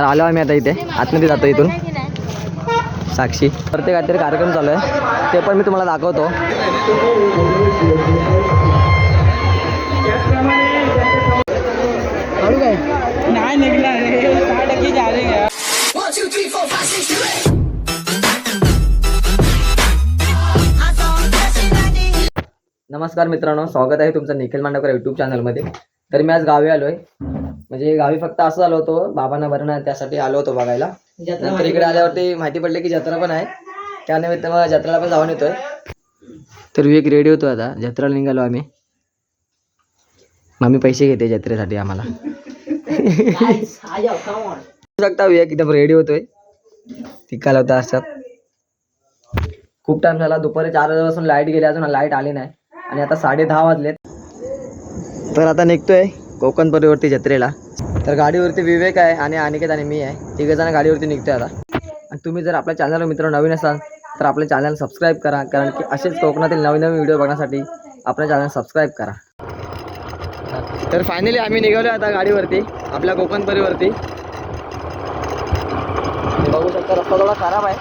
तर आलो आम्ही आता इथे. आतमध्ये जातो इथून. साक्षी. तर ते काहीतरी कार्यक्रम चालू आहे. ते पण मी तुम्हाला दाखवतो. नमस्कार मित्रांनो स्वागत आहे तुमचं निखिल मांडवकर यूट्यूब चॅनलमध्ये तर मी आज गावी आलो आहे म्हणजे गावी फक्त असं आलो होतो बाबांना बरं नाही त्यासाठी आलो होतो बघायला. नंतर इकडे आल्यावरती माहिती पडली की जत्रा पण आहे. त्यानिमित्त मग जत्रेला पण जाऊन येतोय. तर विवेक रेडी होतो आता. जत्रेला निघालो आम्ही. मम्मी पैसे घेते जत्रेसाठी आम्हाला. शकता विवेक एकदम रेडी होतोय. तिकाला होता अशात खूप टाइम झाला. दुपारी चार वाजल्यापासून लाइट गेली अजून. लाइट आली नाही. आणि आता साडे दहा वाजलेत. तर आता निघतोय. कोकण परिवर्ती जत्रेला. तर गाडीवरती विवेक आहे आणि अनिकेत आणि मी आहे. तिघ जण गाडीवरती निघतोय आता. आणि तुम्ही जर आपल्या चॅनलवर मित्र नवीन असाल तर आपल्या चॅनल सबस्क्राईब करा. कारण की असेच कोकणातील नवीन नवीन व्हिडिओ बघण्यासाठी आपल्या चॅनल सबस्क्राईब करा. तर फायनली आम्ही निघालो आता गाडीवरती आपल्या कोकण परिवरती. बघू शकता रस्ता थोडा खराब आहे.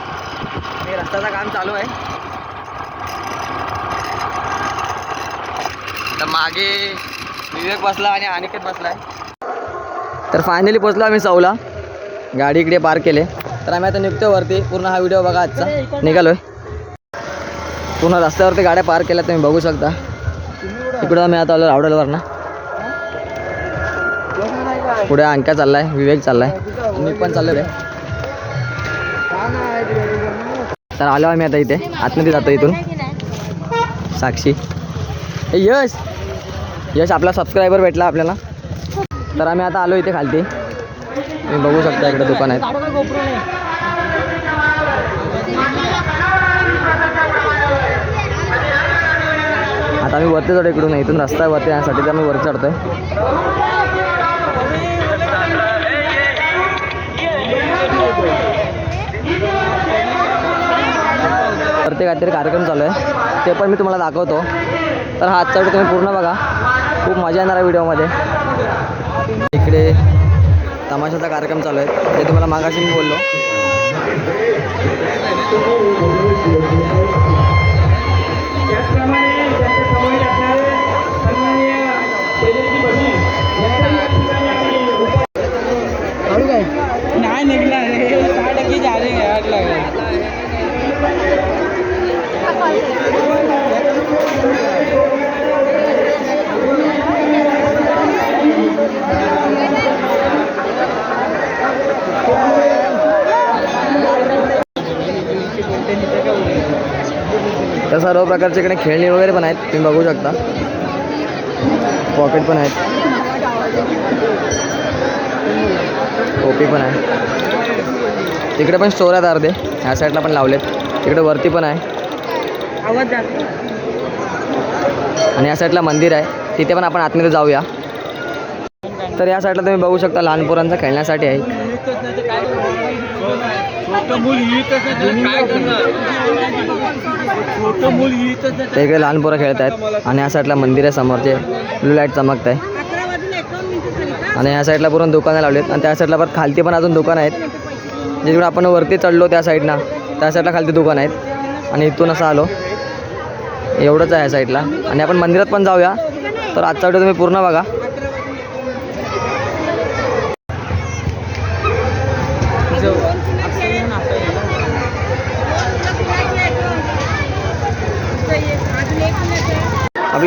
आणि रस्त्याचं काम चालू आहे. तर मागे विवेक बसला आणि अनिकेत बसलाय. तर फायनली पोचलो आम्ही सौला. गाडी इकडे पार्क केले. तर आम्ही आता निघतो वरती. पूर्ण हा व्हिडिओ बघा आजचा. निघालोय. पूर्ण रस्त्यावरती गाड्या पार्क केल्या तुम्ही बघू शकता. इकडं आम्ही आता आलो रावडलवर ना पुढे अंक्या चाललाय विवेक चाललाय. मी पण चाललो रे तर आलो आम्ही आता इथे. आतमध्ये जातो इथून. साक्षी. यश! यश आपला सबस्क्रायबर भेटला आपल्याला. तर आम्ही आता आलो इथे खालती. तुम्ही बघू शकता इकडे दुकान आहेत. आता आम्ही वरती चढतो इकडून इथून रस्ता आहे वरती यासाठी तर आम्ही वर चढतोय. आहे ते काहीतरी कार्यक्रम चालू आहे. ते पण मी तुम्हाला दाखवतो. तर हा आजचा तुम्ही पूर्ण बघा. खूप मजा येणार आहे व्हिडिओमध्ये. इकडे तमाशाचा कार्यक्रम चालू आहे. ते तुम्हाला मागाशी मी बोललो. नाही तर सर्व प्रकारचे इकडे खेळणी वगैरे पण आहेत तुम्ही बघू शकता. पॉकेट पण आहेत. टोपी पण आहे. तिकडे पण स्टोर आहेत अर्धे. ह्या साईडला पण लावलेत. तिकडे वरती पण आहे. आणि या साईडला मंदिर आहे. तिथे पण आपण आतमध्ये जाऊया. तर या साईडला तुम्ही बघू शकता लहान पोरांचं खेळण्यासाठी आहे. ते इकडे लहान पोरं खेळत आहेत आणि या साईडला मंदिर आहे समोरचे ब्लू लाइट चमकत आहे. आणि या साईडला पूर्ण दुकानं लावलीत आणि त्या साईडला पण खालती पण अजून दुकान आहेत. जिकडे आपण वरती चढलो त्या साईडनं त्या साईडला खालती दुकान आहेत. आणि इथून असं आलो. एवढंच आहे या साईडला. आणि आपण मंदिरात पण जाऊया. तर आजचा व्हिडिओ तुम्ही पूर्ण बघा.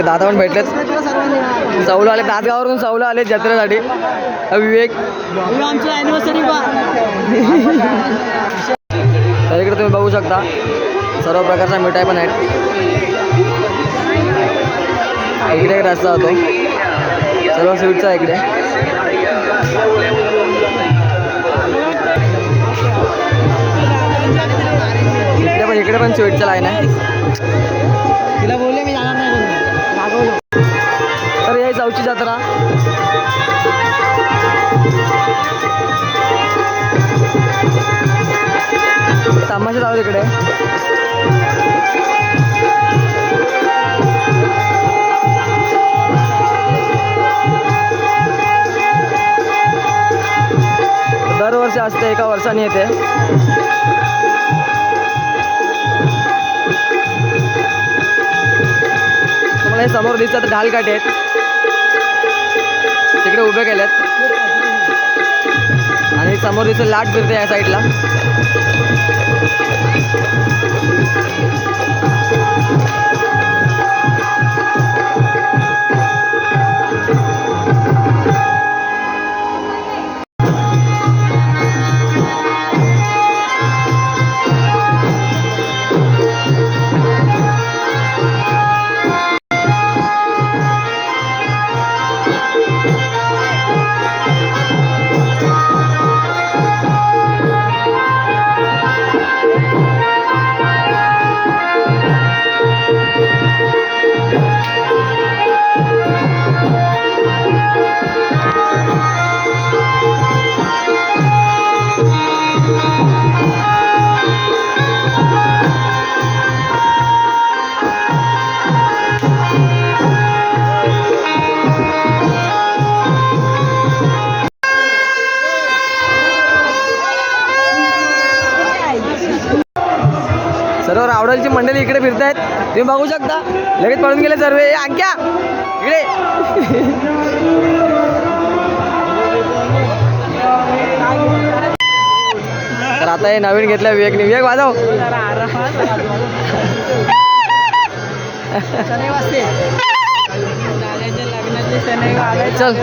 आपले दादा पण भेटलेत. चौला आले दादगाववरून चौला आले जत्रेसाठी. विवेक. तर इकडे तुम्ही बघू शकता सर्व प्रकारच्या मिठाई पण आहेत. इकडे एक रस्ता होतो. सर्व स्वीटचा आहे इकडे. इकडे पण इकडे पण स्वीटचं लाईन आहे. तर जत्रा. तमाशा जाऊ तिकडे. दरवर्षी असते एका वर्षाने येते. तुम्हाला हे समोर दिसतात ढाल काटे आहेत तिकडे उभे केल्यात आणि समोर इथं लाट फिरते या साईडला सर्व मंडळी इकडे फिरतायत. तुम्ही बघू शकता. लगेच पळून गेले सर्व. ए, अंक्या! इकडे! तर आता हे नवीन घेतलं विवेकने. विवेक वाजव. चल.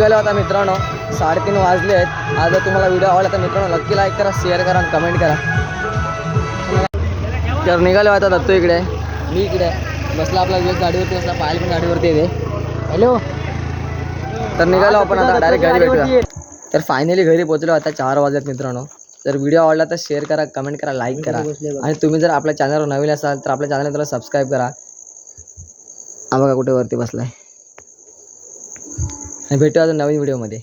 निघालो आता मित्रांनो. साडेतीन वाजले आहेत. आज जर तुम्हाला व्हिडिओ आवडला तर मित्रांनो नक्की लाईक करा शेअर करा आणि कमेंट करा. तर निघालो आता दत्तो इकडे. मी इकडे. बसला आपला दिवस गाडीवरती बसला पायल पण गाडीवरती येते हॅलो तर निघालो आपण आता डायरेक्ट घरी भेटूया. तर फायनली घरी पोहोचलो आता चार वाजलेत मित्रांनो. जर व्हिडिओ आवडला तर शेअर करा कमेंट करा लाईक करा. आणि तुम्ही जर आपल्या चॅनलवर नवीन असाल तर आपल्या चॅनल त्याला सबस्क्राईब करा. हा बघा कुठे वरती बसलाय. आणि भेटू आज नवीन व्हिडिओमध्ये